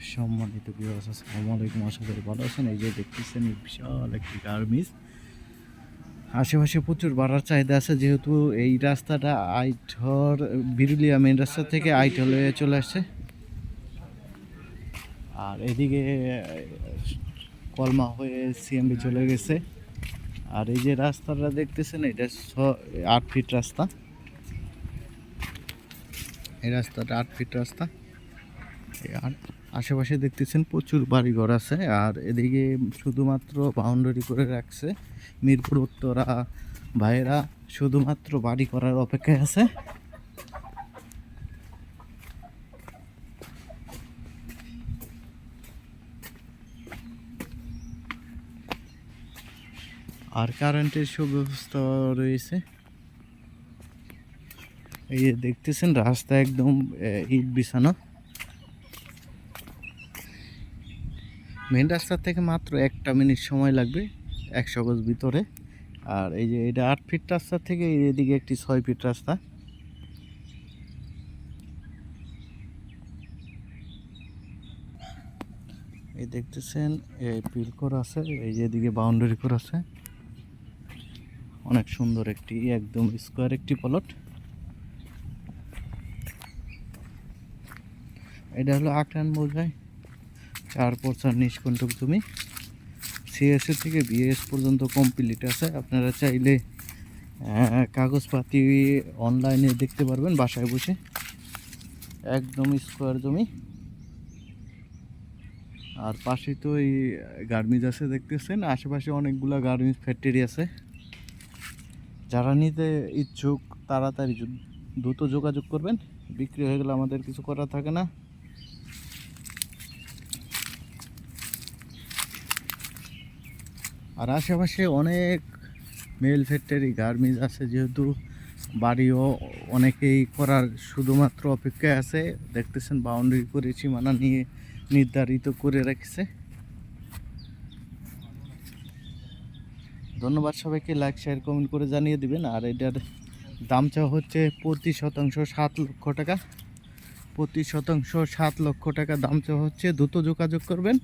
সম্মানিত বিভাস আসসালামু আলাইকুম। আশা করি ভালো আছেন। এই যে দেখতেছেন, এই বিশাল একটি গার্মিস আশেপাশে প্রচুর বাড়ার চাহিদা আছে। যেহেতু এই রাস্তাটা আইঠর বিরুলিয়া মেন রাস্তা থেকে আইঠলে চলে আসছে। আর এদিকে, কলমা হয়ে সিএমবি চলে গেছে। আর এই যে রাস্তাটা দেখতেছেন, এটা ছ- আট ফিট রাস্তা। এই রাস্তাটা আট ফিট রাস্তা। আর আশেপাশে দেখতেছেন প্রচুর বাড়িঘর আছে, আর এদিকে শুধুমাত্র বাউন্ডারি করে রাখছে মিরপুর উত্তরা ভাইয়েরা, শুধুমাত্র বাড়ি করার অপেক্ষায় আছে। আর কারেন্টের সুব্যবস্থা রয়েছে। এই দেখতেছেন, রাস্তা একদম ইট বিছানো। মেন রাস্তা থেকে মাত্র একটা মিনিট সময় লাগবে একশো গজ ভিতরে। আর এই যে এটা আট ফিট রাস্তা থেকে এদিকে একটি ছয় ফিট রাস্তা। এই দেখতেছেন এই পিল করা আছে, এই যে এদিকে বাউন্ডারি করা আছে। অনেক সুন্দর একটি, একদম স্কোয়ার একটি প্লট এটা হলো আকরান মৌজায় চার পরচার নিষ্কণ্টক জমি। সিএসএ থেকে বিএস পর্যন্ত কমপ্লিট আছে। আপনারা চাইলে কাগজপাতি অনলাইনে দেখতে পারবেন, বাসায় বসে। একদম স্কোয়ার জমি। আর পাশে তো এই গার্মেন্টস আছে, দেখতেছেন? আশেপাশে অনেকগুলো গার্মেন্টস ফ্যাক্টরি আছে। যারা নিতে ইচ্ছুক, তাড়াতাড়ি দ্রুত যোগাযোগ করবেন। বিক্রি হয়ে গেলে আমাদের কিছু করা থাকে না। আর আশেপাশে অনেক মেল ফ্যাক্টরি, গার্মেন্টস আছে যেহেতু, বাড়িও অনেকেই করার শুধুমাত্র অপেক্ষায় আছে। দেখতেছেন বাউন্ডারি করে সীমানা নিয়ে নির্ধারিত করে রেখেছে। ধন্যবাদ সবাইকে লাইক শেয়ার কমেন্ট করে জানিয়ে দিবেন। আর এটার দাম চাওয়া হচ্ছে প্রতি শতাংশ সাত লক্ষ টাকা। প্রতি শতাংশ সাত লক্ষ টাকা দাম চাওয়া হচ্ছে। দ্রুত যোগাযোগ করবেন।